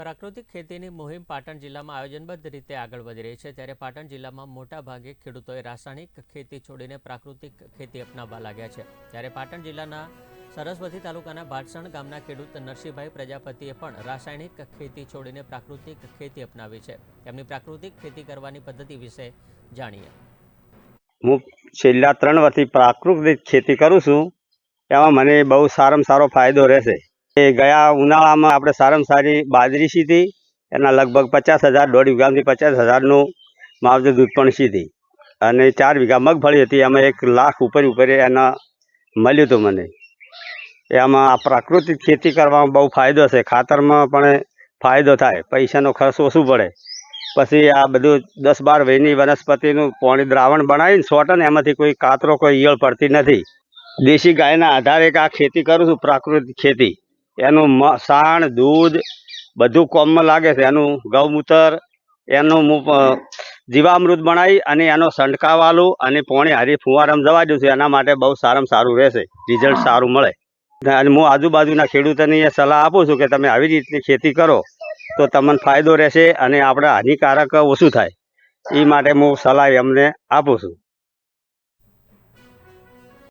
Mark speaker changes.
Speaker 1: પ્રાકૃતિક ખેતીની મુહિમ પાટણ જિલ્લામાં આયોજનબદ્ધ રીતે આગળ વધી રહી છે. ત્યારે પાટણ જિલ્લામાં મોટા ભાગે ખેડૂતોએ રાસાયણિક ખેતી છોડીને પ્રાકૃતિક ખેતી અપનાવવા લાગ્યા છે. ત્યારે પાટણ જિલ્લાના સરસ્વતી તાલુકાના ભાટસણ ગામના ખેડૂત નરસિંહભાઈ પ્રજાપતિએ પણ રાસાયણિક ખેતી છોડીને પ્રાકૃતિક ખેતી અપનાવી છે. તેમની પ્રાકૃતિક ખેતી કરવાની પદ્ધતિ વિશે જાણીએ.
Speaker 2: હું છેલ્લા ત્રણ વર્ષથી પ્રાકૃતિક ખેતી કરું છું. એમાં મને બહુ સારામાં સારો ફાયદો રહેશે. એ ગયા ઉનાળામાં આપણે સારામાં સારી બાજરી સીધી, એના લગભગ પચાસ હજાર, દોઢ વીઘામાંથી પચાસ હજારનું માવજત ઉત્પન્ન સીધી. અને ચાર વીઘા મગફળી હતી, એમાં એક લાખ ઉપર ઉપર એના મળ્યું હતું મને. એમાં આ પ્રાકૃતિક ખેતી કરવામાં બહુ ફાયદો છે. ખાતરમાં પણ ફાયદો થાય. પૈસાનો ખર્ચ ઓછું પડે. પછી આ બધું દસ બાર વયની વનસ્પતિનું પાણી દ્રાવણ બનાવીને સોટન એમાંથી કોઈ કાતરો, કોઈ ઈયળ પડતી નથી. દેશી ગાયના આધારે આ ખેતી કરું છું, પ્રાકૃતિક ખેતી. એનું સાણ, દૂધ બધું કોમમાં લાગે છે. એનું ગૌમૂત્ર, એનું જીવામૃત બનાવી અને એનો સંટકાવાલું અને પોણી હારી ફુવારામાં જવા દઉં છું. એના માટે બહુ સારામાં સારું રહેશે. રિઝલ્ટ સારું મળે. અને હું આજુબાજુના ખેડૂતોને એ સલાહ આપું છું કે તમે આવી રીતની ખેતી કરો તો તમને ફાયદો રહેશે અને આપણે હાનિકારક ઓછું થાય. એ માટે હું સલાહ એમને આપું છું.